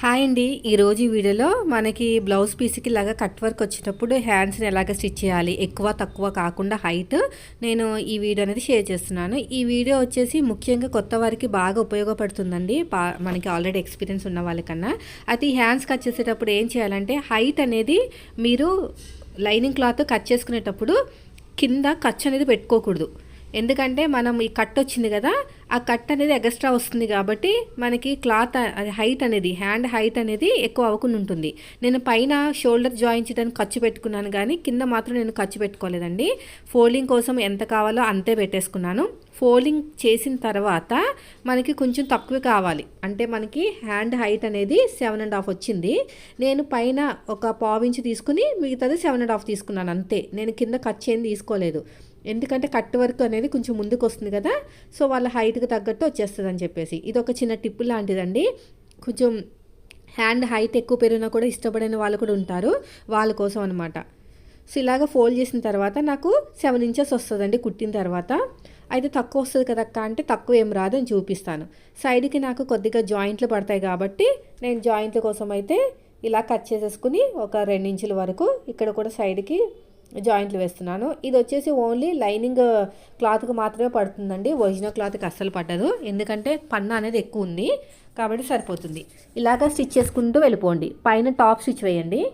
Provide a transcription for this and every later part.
Hi అండి. ఈరోజు ఈ వీడియోలో మనకి బ్లౌజ్ పీస్కి లాగా కట్ వర్క్ వచ్చేటప్పుడు హ్యాండ్స్ని ఎలాగ స్టిచ్ చేయాలి? ఎక్కువ తక్కువ కాకుండా హైట్ నేను ఈ వీడియో అనేది షేర్ చేస్తున్నాను. ఈ వీడియో వచ్చేసి ముఖ్యంగా కొత్త వారికి బాగా ఉపయోగపడుతుందండి. మనకి ఆల్రెడీ ఎక్స్పీరియన్స్ ఉన్న వాళ్ళకన్నా. అయితే ఈ హ్యాండ్స్ కట్ చేసేటప్పుడు ఏం చేయాలంటే హైట్ అనేది మీరు లైనింగ్ క్లాత్ కట్ చేసుకునేటప్పుడు కింద ఖర్చు అనేది పెట్టుకోకూడదు. ఎందుకంటే మనం ఈ కట్ వచ్చింది కదా ఆ కట్ అనేది ఎక్స్ట్రా వస్తుంది కాబట్టి మనకి క్లాత్ అది హైట్ అనేది హ్యాండ్ హైట్ అనేది ఎక్కువ అవ్వకుండా ఉంటుంది. నేను పైన షోల్డర్ జాయిన్ చేయడానికి ఖర్చు పెట్టుకున్నాను కానీ కింద మాత్రం నేను ఖర్చు పెట్టుకోలేదండి. ఫోల్డింగ్ కోసం ఎంత కావాలో అంతే పెట్టేసుకున్నాను. ఫోల్డింగ్ చేసిన తర్వాత మనకి కొంచెం తక్కువ కావాలి. అంటే మనకి హ్యాండ్ హైట్ అనేది సెవెన్ అండ్ హాఫ్ వచ్చింది. నేను పైన ఒక పావు ఇంచు తీసుకుని మిగతాది సెవెన్ అండ్ హాఫ్ తీసుకున్నాను అంతే. నేను కింద ఖర్చు ఏం తీసుకోలేదు. ఎందుకంటే కట్ వర్క్ అనేది కొంచెం ముందుకు వస్తుంది కదా సో వాళ్ళ హైట్కి తగ్గట్టు వచ్చేస్తుంది అని చెప్పేసి. ఇది ఒక చిన్న టిప్ లాంటిదండి. కొంచెం హ్యాండ్ హైట్ ఎక్కువ పెరిగినా కూడా ఇష్టపడిన వాళ్ళు కూడా ఉంటారు వాళ్ళ కోసం అనమాట సో ఇలాగ ఫోల్డ్ చేసిన తర్వాత నాకు సెవెన్ ఇంచెస్ వస్తుందండి కుట్టిన తర్వాత. అయితే తక్కువ వస్తుంది కదక్క అంటే తక్కువ ఏం రాదు అని చూపిస్తాను. సైడ్కి నాకు కొద్దిగా జాయింట్లు పడతాయి కాబట్టి నేను జాయింట్ల కోసం అయితే ఇలా కట్ చేసేసుకుని ఒక రెండు ఇంచుల వరకు ఇక్కడ కూడా సైడ్కి జాయింట్లు వేస్తున్నాను. ఇది వచ్చేసి ఓన్లీ లైనింగ్ క్లాత్కి మాత్రమే పడుతుందండి. ఒరిజినల్ క్లాత్కి అస్సలు పడ్డదు ఎందుకంటే పన్న అనేది ఎక్కువ ఉంది. కాబట్టి సరిపోతుంది. ఇలాగ స్టిచ్ చేసుకుంటూ వెళ్ళిపోండి. పైన టాప్ స్టిచ్ వేయండి.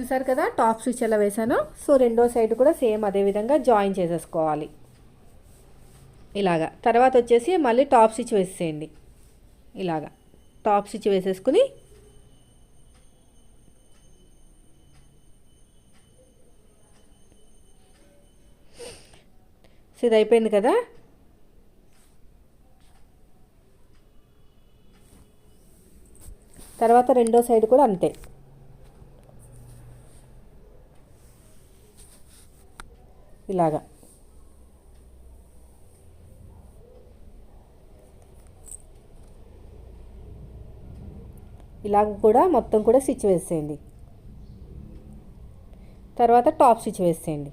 చూసారు కదా? టాప్ స్టిచ్ ఎలా వేసాను సో రెండో సైడ్ కూడా సేమ్ అదే విధంగా జాయిన్ చేసేసుకోవాలి. ఇలాగా. తర్వాత వచ్చేసి మళ్ళీ టాప్ స్టిచ్ వేసేయండి. ఇలాగా. టాప్ స్టిచ్ వేసేసుకుని సో ఇది అయిపోయింది కదా? తర్వాత రెండో సైడ్ కూడా అంతే. ఇలాగా. ఇలాగ కూడా మొత్తం కూడా స్టిచ్ వేసేయండి. తర్వాత టాప్ స్టిచ్ వేసేయండి.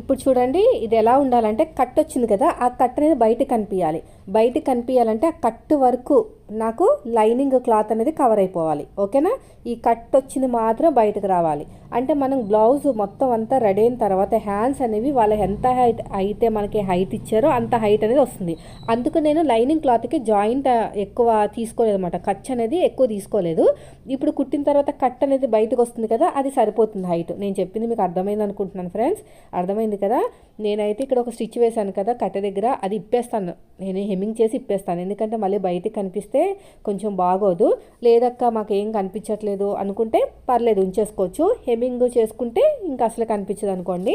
ఇప్పుడు చూడండి ఇది ఎలా ఉండాలంటే కట్ వచ్చింది కదా ఆ కట్ అనేది బయట కనిపించాలి బయట కనిపించాలంటే ఆ కట్ వరకు నాకు లైనింగ్ క్లాత్ అనేది కవర్ అయిపోవాలి ఓకేనా? ఈ కట్ వచ్చింది మాత్రం బయటకు రావాలి. అంటే మనం బ్లౌజ్ మొత్తం అంతా రెడీ అయిన తర్వాత హ్యాండ్స్ అనేవి వాళ్ళ ఎంత హైట్ అయితే మనకి హైట్ ఇచ్చారో అంత హైట్ అనేది వస్తుంది. అందుకు నేను లైనింగ్ క్లాత్కి జాయింట్ ఎక్కువ తీసుకోలేదు అనమాట ఖర్చు అనేది ఎక్కువ తీసుకోలేదు. ఇప్పుడు కుట్టిన తర్వాత కట్ అనేది బయటకు వస్తుంది కదా అది సరిపోతుంది హైట్. నేను చెప్పింది మీకు అర్థమైంది అనుకుంటున్నాను ఫ్రెండ్స్. అర్థమైంది కదా? నేనైతే ఇక్కడ ఒక స్టిచ్ వేశాను కదా కట్టె దగ్గర అది ఇప్పేస్తాను. నేను హెమ్మింగ్ చేసి ఇప్పేస్తాను. ఎందుకంటే మళ్ళీ బయటికి కనిపిస్తే కొంచెం బాగోదు. లేదక్క మాకు ఏం కనిపించట్లేదు అనుకుంటే పర్లేదు ఉంచేసుకోవచ్చు. హెమ్మింగ్ చేసుకుంటే ఇంకా అసలు కనిపించదు అనుకోండి.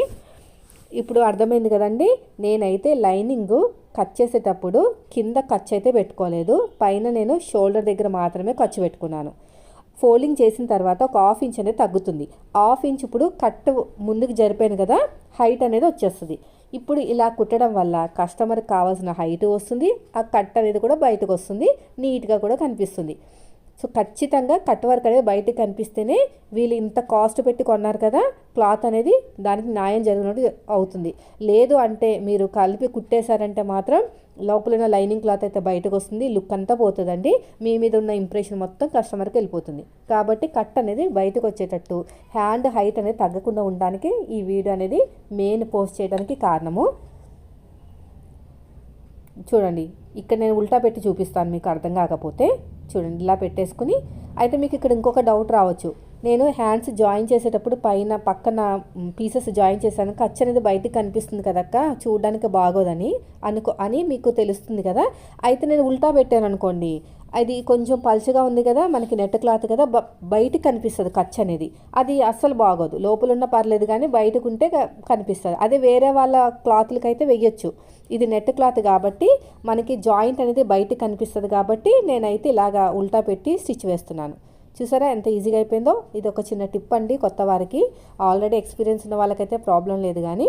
ఇప్పుడు అర్థమైంది కదండి నేనైతే లైనింగ్ కట్ చేసేటప్పుడు కింద ఖర్చు అయితే పెట్టుకోలేదు. పైన నేను షోల్డర్ దగ్గర మాత్రమే ఖర్చు పెట్టుకున్నాను. ఫోల్డింగ్ చేసిన తర్వాత ఒక హాఫ్ ఇంచ్ అనేది తగ్గుతుంది. హాఫ్ ఇంచ్ ఇప్పుడు కట్ ముందుకు జరిపాను కదా హైట్ అనేది వచ్చేస్తుంది. ఇప్పుడు ఇలా కుట్టడం వల్ల కస్టమర్కి కావాల్సిన హైట్ వస్తుంది ఆ కట్ అనేది కూడా బయటకు వస్తుంది నీట్గా కూడా కనిపిస్తుంది. సో ఖచ్చితంగా కట్ వర్క్ అనేది బయటకు కనిపిస్తేనే వీళ్ళు ఇంత కాస్ట్ పెట్టి కొన్నారు కదా క్లాత్ అనేది దానికి న్యాయం జరిగినట్టు అవుతుంది. లేదు అంటే మీరు కలిపి కుట్టేశారంటే మాత్రం లోపల లైనింగ్ క్లాత్ అయితే బయటకు వస్తుంది లుక్ అంతా పోతుందండి. మీ మీద ఉన్న ఇంప్రెషన్ మొత్తం కస్టమర్కి వెళ్ళిపోతుంది. కాబట్టి కట్ అనేది బయటకు వచ్చేటట్టు. హ్యాండ్ హైట్ అనేది తగ్గకుండా ఉండడానికి ఈ వీడియో అనేది మెయిన్ పోస్ట్ చేయడానికి కారణము. చూడండి ఇక్కడ నేను ఉల్టా పెట్టి చూపిస్తాను మీకు అర్థం కాకపోతే. చూడండి ఇలా పెట్టేసుకుని. అయితే మీకు ఇక్కడ ఇంకొక డౌట్ రావచ్చు. నేను హ్యాండ్స్ జాయిన్ చేసేటప్పుడు పైన పక్కన పీసెస్ జాయిన్ చేశాను. ఖర్చు అనేది బయటకు కనిపిస్తుంది కదక్క? చూడడానికి బాగోదని అనుకో అని మీకు తెలుస్తుంది కదా? అయితే నేను ఉల్టా పెట్టాను అనుకోండి. అది కొంచెం పలుచగా ఉంది కదా మనకి నెట్ క్లాత్ కదా బ కనిపిస్తుంది ఖర్చు అనేది. అది అస్సలు బాగోదు. లోపల ఉన్న పర్లేదు కానీ బయటకు ఉంటే కనిపిస్తుంది. అదే వేరే వాళ్ళ క్లాత్లకి అయితే వెయ్యొచ్చు. ఇది నెట్ క్లాత్ కాబట్టి మనకి జాయింట్ అనేది బయటకు కనిపిస్తుంది కాబట్టి నేనైతే ఇలాగా ఉల్టా పెట్టి స్టిచ్ వేస్తున్నాను. చూసారా ఎంత ఈజీగా అయిపోయిందో? ఇది ఒక చిన్న టిప్ అండి కొత్త వారికి. ఆల్రెడీ ఎక్స్పీరియన్స్ ఉన్న వాళ్ళకైతే ప్రాబ్లం లేదు కానీ.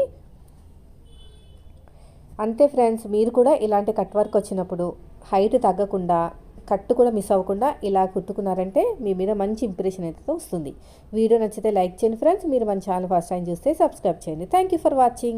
అంతే ఫ్రెండ్స్ మీరు కూడా ఇలాంటి కట్ వర్క్ వచ్చినప్పుడు హైట్ తగ్గకుండా కట్టు కూడా మిస్ అవ్వకుండా ఇలా కుట్టుకున్నారంటే మీ మీద మంచి ఇంప్రెషన్ అయితే వస్తుంది. వీడియో నచ్చితే లైక్ చేయండి ఫ్రెండ్స్. మీరు మన ఛానల్ ఫస్ట్ టైం చూస్తే సబ్స్క్రైబ్ చేయండి. Thank you for watching